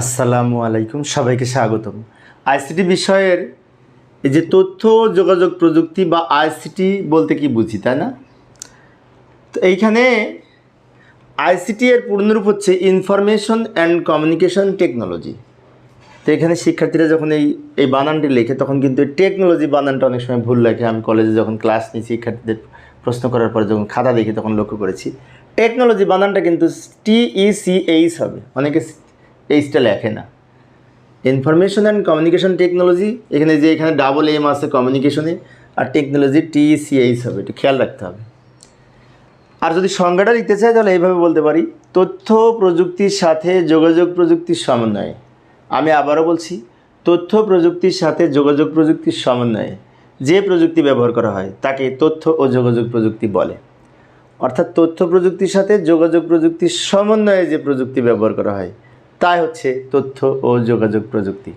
আসসালামু আলাইকুম, সবাইকে স্বাগতম। আইসিটি বিষয়ের এই যে তথ্য, যোগাযোগ প্রযুক্তি বা আইসিটি বলতে কি বুঝি, তাই না? তো এইখানে আইসিটি এর পূর্ণরূপ হচ্ছে ইনফরমেশন অ্যান্ড কমিউনিকেশন টেকনোলজি। তো এখানে শিক্ষার্থীরা যখন এই এই বানানটি লেখে, তখন কিন্তু এই টেকনোলজি বানানটা অনেক সময় ভুল লেখে আমি কলেজে যখন ক্লাস নিই, শিক্ষার্থীদের প্রশ্ন করার পরে যখন খাতা দেখি তখন লক্ষ্য করেছি। টেকনোলজি বানানটা কিন্তু টিই সি এইচ হবে। অনেকে এইচটা লেখে না। ইনফরমেশন অ্যান্ড কমিউনিকেশন টেকনোলজি এখানে যে এখানে ডাবল এম আছে কমিউনিকেশনে আর technology T E C H হবে একটু খেয়াল রাখতে হবে। আর যদি সংজ্ঞাটা লিখতে চাই, তাহলে এইভাবে বলতে পারি, তথ্য প্রযুক্তির সাথে যোগাযোগ প্রযুক্তির সমন্বয়ে। আমি আবারও বলছি, তথ্য প্রযুক্তির সাথে যোগাযোগ প্রযুক্তির সমন্বয়ে যে প্রযুক্তি ব্যবহার করা হয়, তাকে তথ্য ও যোগাযোগ প্রযুক্তি বলে। অর্থাৎ তথ্য প্রযুক্তির সাথে যোগাযোগ প্রযুক্তির সমন্বয়ে যে প্রযুক্তি ব্যবহার করা হয় তাই হচ্ছে তথ্য ও যোগাযোগ প্রযুক্তি।